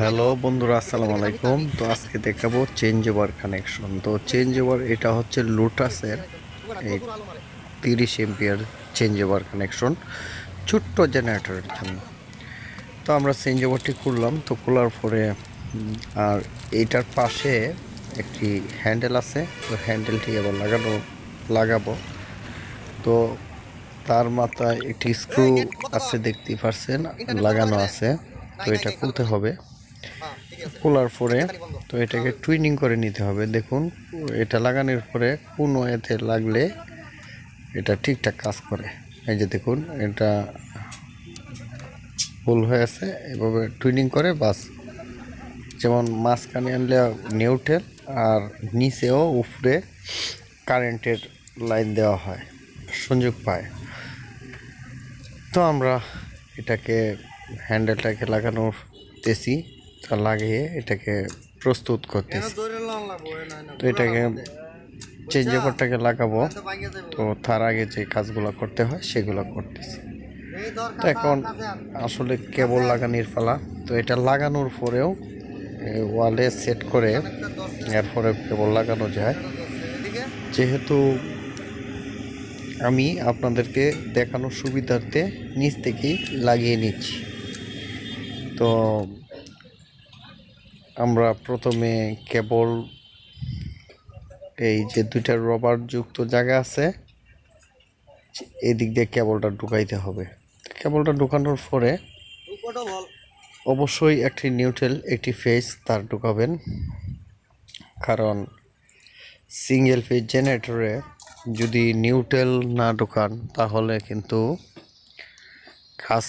Hello বন্ধুরা, আসসালামু আলাইকুম। তো আজকে দেখাবো চেঞ্জ ওভার কানেকশন তো চেঞ্জ ওভার এটা হচ্ছে লোটাসের এই তিরিশ এমপিয়ার চেঞ্জ ওভার কানেকশন ছোট্ট জেনারেটরের জন্য। তো আমরা চেঞ্জ ওভারটি খুললাম। তো খোলার পরে আর এইটার পাশে একটি হ্যান্ডেল আছে। তো হ্যান্ডেলটি আবার লাগানো, লাগাবো। তো তার মাথায় একটি স্ক্রু আছে দেখতে পারছেন, লাগানো আছে। তো এটা খুলতে হবে। খোলার পরে তো এটাকে টুইনিং করে নিতে হবে। দেখুন এটা লাগানোর পরে কোনো এতে লাগলে এটা ঠিকঠাক কাজ করে। এই যে দেখুন এটা ভুল হয়ে আছে এভাবে টুইনিং করে বাস। যেমন মাঝখানে আনলে নিউট্রেল আর নিচেও উপরে কারেন্টের লাইন দেওয়া হয় সংযোগ পায়। তো আমরা এটাকে হ্যান্ডেলটাকে লাগানোর তেছি তা লাগিয়ে এটাকে প্রস্তুত করতেছি। তো এটাকে চেঞ্জ ওভারটাকে লাগাবো তো তার আগে যে কাজগুলো করতে হয় সেগুলো করতেছি। তো এখন আসলে কেবল লাগানির পালা। তো এটা লাগানোর পরেও ওয়ালে সেট করে এরপরে কেবল লাগানো যায়। যেহেতু আমি আপনাদেরকে দেখানোর সুবিধার্থে নিচ থেকেই লাগিয়ে নিচ্ছি। তো আমরা প্রথমে কেবল এই যে দুইটা রবার যুক্ত জায়গা আছে এই দিক দিয়ে কেবলটা ঢুকাইতে হবে। কেবলটা ঢুকানোর পরে অবশ্যই একটি নিউট্রেল, একটি ফেজ তার ঢুকাবেন। কারণ সিঙ্গেল ফেজ জেনারেটরে যদি নিউট্রেল না ঢুকান, তাহলে কিন্তু কাজ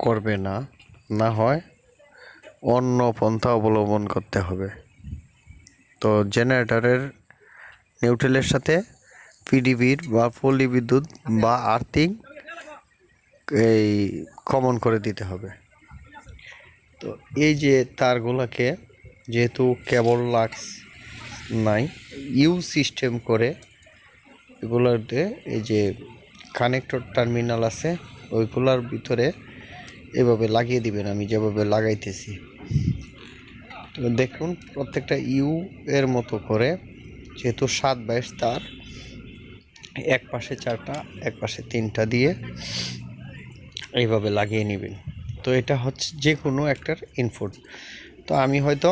করবে না। না হয়, অন্য পন্থা অবলম্বন করতে হবে। তো জেনারেটরের নিউট্রেলের সাথে পিডিবির বা পল্লী বিদ্যুৎ বা আর্থিং এই কমন করে দিতে হবে। তো এই যে তারগুলোকে যেহেতু কেবল লাক্স নাই ইউ সিস্টেম করে এগুলোতে এই যে কানেক্টর টার্মিনাল আছে, ওইগুলোর ভিতরে এভাবে লাগিয়ে দিবেন, আমি যেভাবে লাগাইতেছি। তো দেখুন, প্রত্যেকটা ইউ এর মতো করে, যেহেতু সাত বাইশ তার এক পাশে চারটা, এক পাশে তিনটা দিয়ে এইভাবে লাগিয়ে নেবেন। তো এটা হচ্ছে যে কোনো একটার ইনপুট তো আমি হয়তো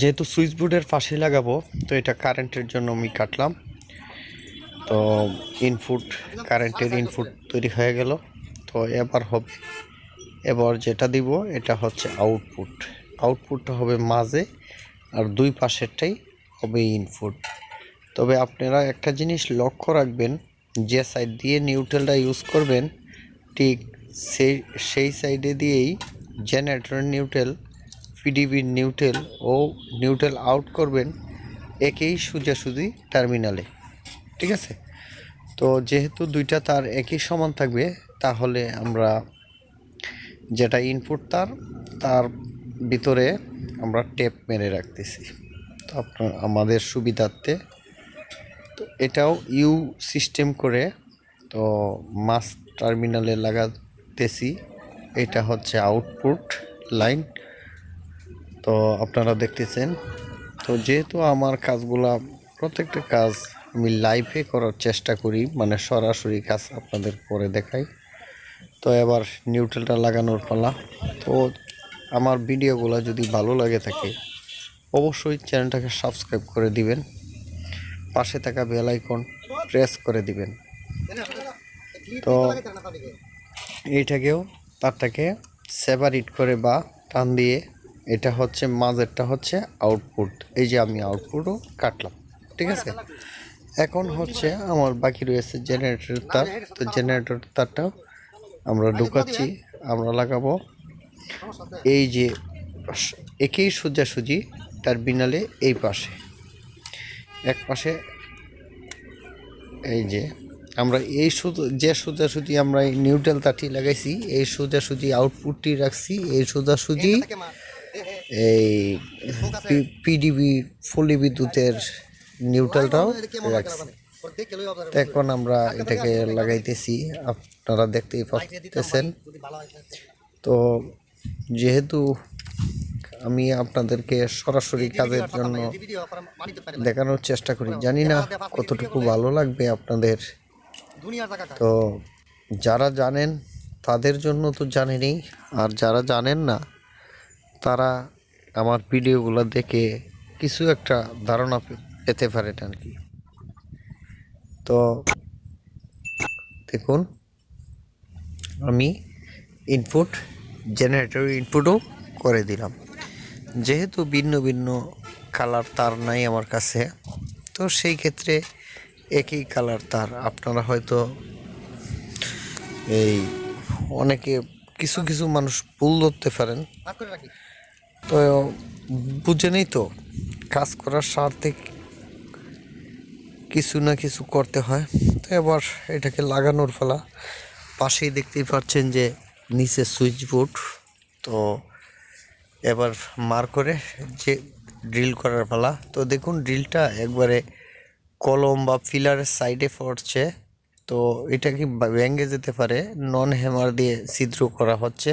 যেহেতু সুইচ বোর্ডের পাশে লাগাবো, তো এটা কারেন্টের জন্য আমি কাটলাম। তো ইনপুট কারেন্টের ইনপুট তৈরি হয়ে গেল। তো এবার হবে। এবার যেটা দিব, এটা হচ্ছে আউটপুট আউটপুটটা হবে মাঝে আর দুই পাশেরটাই হবে ইনপুট তবে আপনারা একটা জিনিস লক্ষ্য রাখবেন, যে সাইড দিয়ে নিউট্রেলটা ইউজ করবেন, ঠিক সেই সেই সাইডে দিয়েই জেনারেটর নিউট্রেল পিডিবির নিউট্রেল ও নিউট্রেল আউট করবেন একই সোজাসুজি টার্মিনালে ঠিক আছে? তো যেহেতু দুইটা তার একই সমান থাকবে তাহলে আমরা যেটা ইনপুট তার তার ভিতরে আমরা টেপ মেরে রাখতেছি। তো আপনার, আমাদের সুবিধার্থে। তো এটাও ইউ সিস্টেম করে, তো মাস টার্মিনালে লাগাতেছি। এটা হচ্ছে আউটপুট লাইন তো আপনারা দেখতেছেন, তো যেহেতু আমার কাজগুলা, প্রত্যেকটা কাজ আমি লাইভে করার চেষ্টা করি মানে সরাসরি কাজ আপনাদের করে দেখাই। তো এবার নিউট্রেলটা লাগানোর পালা। তো আমার ভিডিওগুলো যদি ভালো লাগে থাকে, অবশ্যই চ্যানেলটাকে সাবস্ক্রাইব করে দিবেন। পাশে থাকা বেল আইকন প্রেস করে দিবেন। তো এইটাকেও তারটাকে সেপারেট করে বা টান দিয়ে এটা হচ্ছে, মাঝেরটা হচ্ছে আউটপুট এই যে আমি আউটপুটও কাটলাম, ঠিক আছে? এখন হচ্ছে আমার বাকি রয়েছে জেনারেটর তার। তো জেনারেটর তারটাও আমরা ঢুকাচ্ছি আমরা লাগাবো এই যে একই সোজাসুজি টার্মিনালে এই পাশে এক পাশে এই যে আমরা এই সোজা যে সোজাসুজি আমরা এই নিউট্রাল তারটি লাগাইছি এই সোজাসুজি আউটপুটটি রাখছি এই সোজাসুজি এই পিডিবি ফুলি বিদ্যুতের নিউট্রালটাও রাখছি এখন আমরা এটাকে লাগাইতেছি, আপনারা দেখতেই পাচ্ছেন। তো যেহেতু আমি আপনাদেরকে সরাসরি কাজের জন্য দেখানোর চেষ্টা করি, জানি না কতটুকু ভালো লাগবে আপনাদের। তো যারা জানেন, তাদের জন্য তো জানেনই আর যারা জানেন না, তারা আমার ভিডিওগুলো দেখে কিছু একটা ধারণা পেতে পারেন আর কি। তো দেখুন আমি ইনপুট জেনারেটর ইনপুটও করে দিলাম। যেহেতু ভিন্ন ভিন্ন কালার তার নাই আমার কাছে তো সেই ক্ষেত্রে একই কালার তার। আপনারা হয়তো এই অনেকে কিছু কিছু মানুষ ভুল ধরতে পারেন। তো বুঝেনই তো কাজ করার স্বার্থে কিছু না কিছু করতে হয়। তো এবার এটাকে লাগানোর ফেলা। পাশেই দেখতেই পাচ্ছেন যে নিচে সুইচ বোর্ড। তো এবার মার করে যে ড্রিল করার ফেলা। তো দেখুন ড্রিলটা একবারে কলম বা ফিলারের সাইডে পড়ছে। তো এটা কি ভেঙে যেতে পারে, নন হ্যামার দিয়ে ছিদ্র করা হচ্ছে।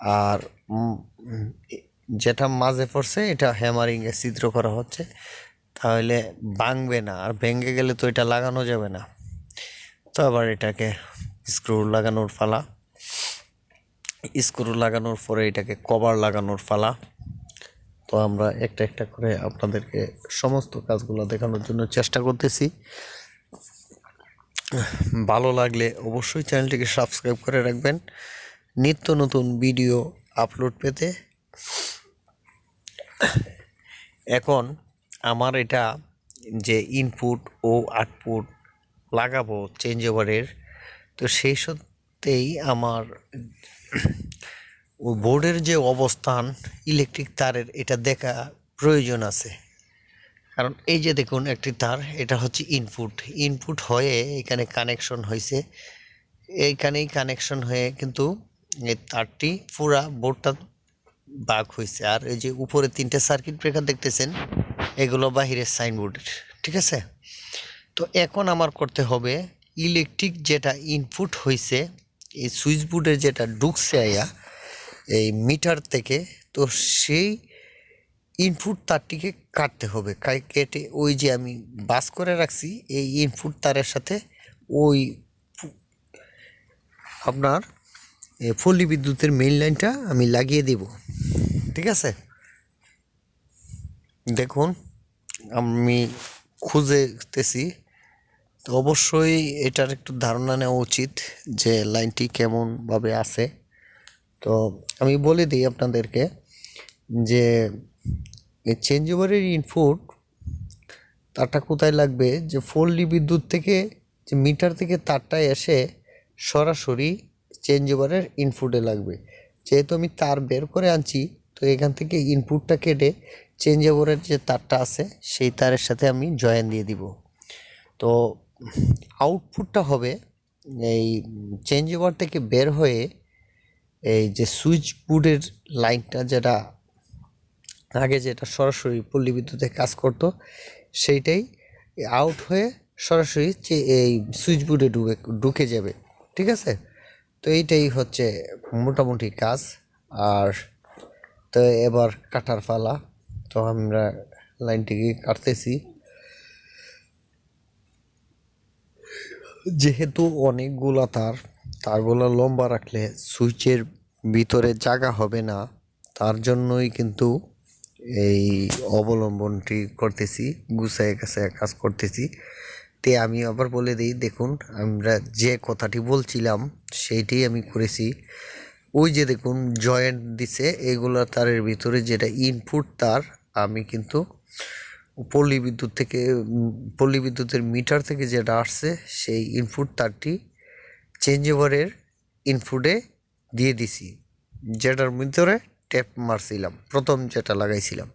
আর যেটা মাঝে পড়ছে, এটা হ্যামারিংয়ে ছিদ্র করা হচ্ছে। তাহলে ভাঙবে না, আর ভেঙে গেলে তো এটা লাগানো যাবে না। তো আবার এটাকে স্ক্রু লাগানোর ফালা স্ক্রু লাগানোর পরে এটাকে কভার লাগানোর ফালা তো আমরা একটা একটা করে আপনাদেরকে সমস্ত কাজগুলো দেখানোর জন্য চেষ্টা করতেছি। ভালো লাগলে অবশ্যই চ্যানেলটিকে সাবস্ক্রাইব করে রাখবেন। নিত্য নতুন ভিডিও আপলোড পেতে। এখন আমার এটা যে ইনপুট ও আউটপুট লাগাবো চেঞ্জ ওভারের তো সেই সত্ত্বেই আমার বোর্ডের যে অবস্থান ইলেকট্রিক তারের, এটা দেখা প্রয়োজন আছে। কারণ এই যে দেখুন একটি তার, এটা হচ্ছে ইনপুট ইনপুট হয়ে এখানে কানেকশন হয়েছে এইখানেই কানেকশন হয়ে কিন্তু এই তারটি পুরা বোর্ডটা বাঘ হয়েছে আর এই যে উপরে তিনটে সার্কিট ব্রেকার দেখতেছেন এগুলো বাহিরের সাইনবোর্ডের ঠিক আছে? তো এখন আমার করতে হবে ইলেকট্রিক যেটা ইনপুট হয়েছে এই সুইচ বোর্ডের যেটা ঢুকছে আয়া এই মিটার থেকে তো সেই ইনপুট তারটিকে কাটতে হবে। কেটে ওই যে আমি বাস করে রাখছি এই ইনপুট তারের সাথে ওই আপনার এ, পল্লী বিদ্যুতের মেইন লাইনটা আমি লাগিয়ে দেব ঠিক আছে? দেখুন, আমি খুঁজেতেছি। তো অবশ্যই এটার একটু ধারণা নেওয়া উচিত যে লাইনটি কেমনভাবে আছে। তো আমি বলে দিই আপনাদেরকে যে চেঞ্জ ওভারের ইনপুট তারটা কোথায় লাগবে? যে ফোল্ডি বিদ্যুৎ থেকে, যে মিটার থেকে তারটা এসে সরাসরি চেঞ্জ ওভারের ইনপুটে লাগবে। যেহেতু আমি তার বের করে আনছি তো এখান থেকে ইনপুটটা কেটে চেঞ্জ ওভারের যে তারটা আছে, সেই তারের সাথে আমি জয়েন দিয়ে দিব। তো আউটপুটটা হবে এই চেঞ্জ ওভার থেকে বের হয়ে এই যে সুইচ বোর্ডের লাইনটা যেটা আগে যেটা সরাসরি পল্লী বিদ্যুতে কাজ করতো, সেইটাই আউট হয়ে সরাসরি এই সুইচ বোর্ডে ঢুকে ঢুকে যাবে। ঠিক আছে? তো এইটাই হচ্ছে মোটামুটি কাজ। আর তো এবার কাটার পালা তো আমরা লাইনটিকে কাটতেছি। যেহেতু অনেকগুলা তার, তারগুলো লম্বা রাখলে সুইচের ভিতরে জায়গা হবে না, তার জন্যই কিন্তু এই অবলম্বনটি করতেছি, গুছায় গাছায় কাজ করতেছি। তে আমি আবার বলে দিই, দেখুন, আমরা যে কথাটি বলছিলাম সেইটাই আমি করেছি। ওই যে দেখুন জয়েন্ট দিছে, এগুলো তারের ভিতরে যেটা ইনপুট তার, আমি কিন্তু পল্লী বিদ্যুৎ থেকে পল্লী বিদ্যুতের মিটার থেকে যেটা আসছে, সেই ইনপুট তারটি চেঞ্জ ওভারের ইনপুটে দিয়ে দিছি। যেটার ভিতরে ট্যাপ মারছিলাম, প্রথম যেটা লাগাইছিলাম।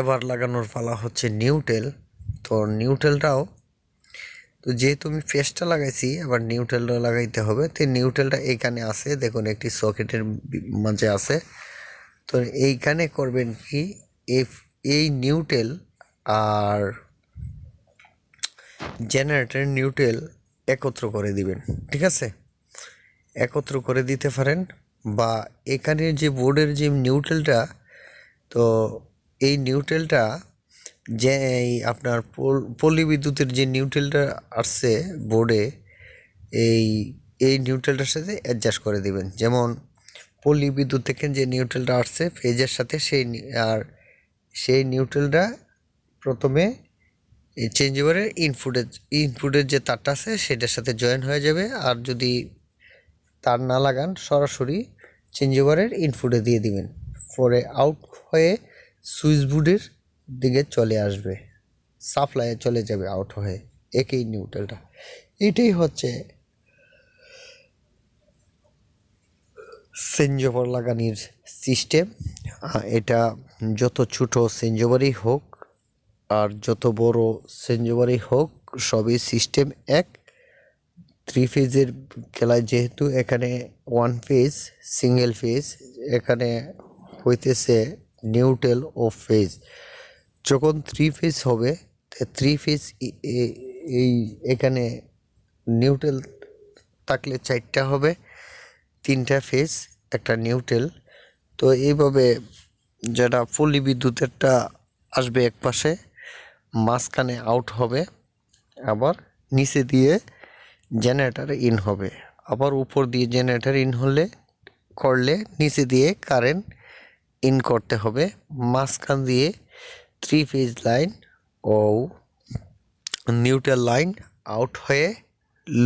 এবার লাগানোর পালা হচ্ছে নিউটেল তো নিউটেলটাও তো যেহেতু আমি পেস্টটা লাগাইছি, আবার নিউটেলটা লাগাইতে হবে, তো নিউটেলটা এইখানে আছে, দেখুন একটি সকেটের মাঝে আছে। তো এইখানে করবেন কি, এই নিউটেল আর জেনারেটর নিউটেল একত্র করে দিবেন, ঠিক আছে? একত্র করে দিতে পারেন, বা এখানে যে বোর্ডের যে নিউটেলটা তো এই নিউট্রেলটা যে এই আপনার পোল- পল্লী বিদ্যুতের যে নিউট্রেলটা আসছে বোর্ডে, এই এই নিউট্রেলটার সাথে অ্যাডজাস্ট করে দিবেন। যেমন পল্লী বিদ্যুৎ থেকে যে নিউট্রেলটা আসছে, ফেজের সাথে সেই আর সেই নিউট্রেলটা প্রথমে চেঞ্জ ওভারের ইনপুটের ইনপুটের যে তারটা আছে, সেটার সাথে জয়েন হয়ে যাবে। আর যদি তার না লাগান, সরাসরি চেঞ্জ ওভারের ইনপুটে দিয়ে দিবেন। পরে আউট হয়ে সুইচ বোর্ডের দিকে চলে আসবে। সাপ্লাইয়ে চলে যাবে আউট হয়ে। একই নিউট্রালটা এটাই হচ্ছে সেঞ্জোভার লাগানির সিস্টেম এটা যত ছোট সেঞ্জোভারই হোক আর যত বড় সেঞ্জোভারই হোক, সবই সিস্টেম এক। থ্রি ফেজের খেলায় যেহেতু এখানে ওয়ান ফেজ সিঙ্গেল ফেজ এখানে হইতেছে নিউট্রেল ও ফেজ যখন থ্রি ফেজ হবে থ্রি ফেজ এই, এখানে নিউট্রেল থাকলে চারটা হবে, তিনটা ফেজ একটা নিউট্রেল তো এইভাবে যেটা পল্লী বিদ্যুতেরটা আসবে এক পাশে, মাঝখানে আউট হবে, আবার নিচে দিয়ে জেনারেটার ইন হবে। আবার উপর দিয়ে জেনারেটার ইন হলে, করলে নিচে দিয়ে কারেন্ট ইন করতে হবে। মাঝখান দিয়ে থ্রি ফেজ লাইন ও নিউট্রাল লাইন আউট হয়ে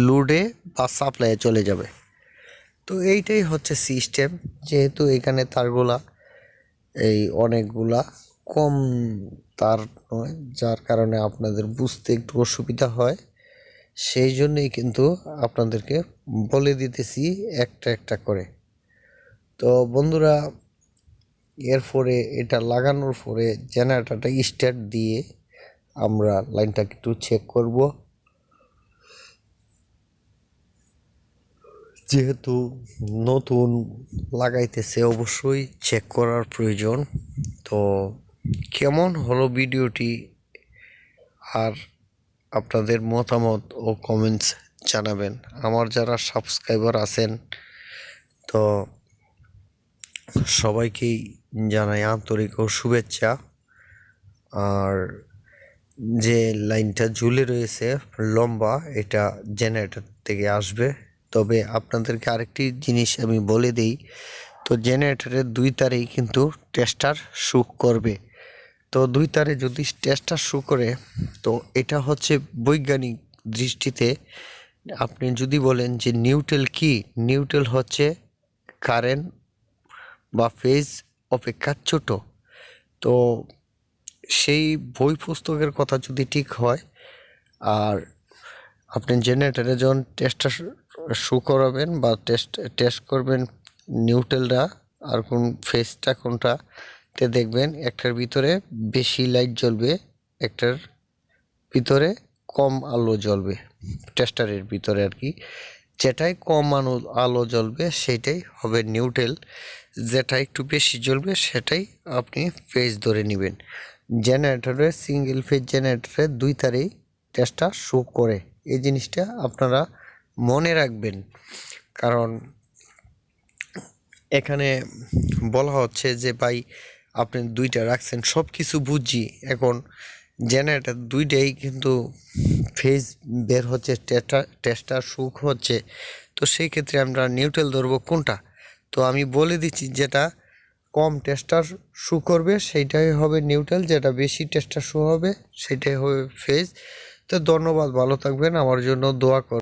লোডে বা সাপ্লাইয়ে চলে যাবে। তো এইটাই হচ্ছে সিস্টেম যেহেতু এখানে তারগুলা এই অনেকগুলা কম তার নয়, যার কারণে আপনাদের বুঝতে একটু অসুবিধা হয়। সেই জন্যই কিন্তু আপনাদেরকে বলে দিতেছি একটা একটা করে। তো বন্ধুরা এরপরে এটা লাগানোর পরে জেনারেটরটা স্টার্ট দিয়ে আমরা লাইনটাকে একটু চেক করব। যেহেতু নতুন লাগাইতেছে অবশ্যই চেক করার প্রয়োজন। তো কেমন হলো ভিডিওটি? আর আপনাদের মতামত ও কমেন্টস জানাবেন। আমার যারা সাবস্ক্রাইবার আছেন, তো সবাইকেই জানাই আন্তরিক ও শুভেচ্ছা। আর যে লাইনটা ঝুলে রয়েছে লম্বা, এটা জেনারেটর থেকে আসবে। তবে আপনাদেরকে আরেকটি জিনিস আমি বলে দিই, তো জেনারেটরের দুই তারেই কিন্তু টেস্টার শুক করবে। তো দুই তারে যদি টেস্টার শু করে, তো এটা হচ্ছে বৈজ্ঞানিক দৃষ্টিতে আপনি যদি বলেন যে নিউট্রেল কি, নিউট্রেল হচ্ছে কারেন্ট বা ফেজ অপেক্ষা ছোট। তো সেই বই পুস্তকের কথা যদি ঠিক হয়, আর আপনি জেনারেটারে যখন টেস্টটা শু করাবেন বা টেস্ট টেস্ট করবেন নিউট্রেলটা আর কোন ফেসটা কোনটা, তে দেখবেন একটার ভিতরে বেশি লাইট জ্বলবে, একটার ভিতরে কম আলো জ্বলবে টেস্টারের ভিতরে আর কি। যেটাই কম আলো আলো জ্বলবে সেটাই হবে নিউট্রেল যেটা একটু বেশি জ্বলবে, সেটাই আপনি ফেজ ধরে নেবেন। জেনারেটরে সিঙ্গেল ফেজ জেনারেটরে দুই তারেই টেস্টটা শো করে। এই জিনিসটা আপনারা মনে রাখবেন। কারণ এখানে বলা হচ্ছে যে, ভাই, আপনি দুইটা রাখছেন সব কিছু বুঝি এখন জেনারেটার দুইটাই কিন্তু ফেজ বের হচ্ছে টেস্টার সুখ হচ্ছে, তো সেই ক্ষেত্রে আমরা নিউট্রেল ধরব কোনটা? তো আমি বলে দিচ্ছি যেটা কম টেস্টার শু করবে, সেইটাই হবে নিউট্রাল যেটা বেশি টেস্টার শু হবে, সেটাই হবে ফেজ তো ধন্যবাদ, ভালো থাকবেন, আমার জন্য দোয়া কর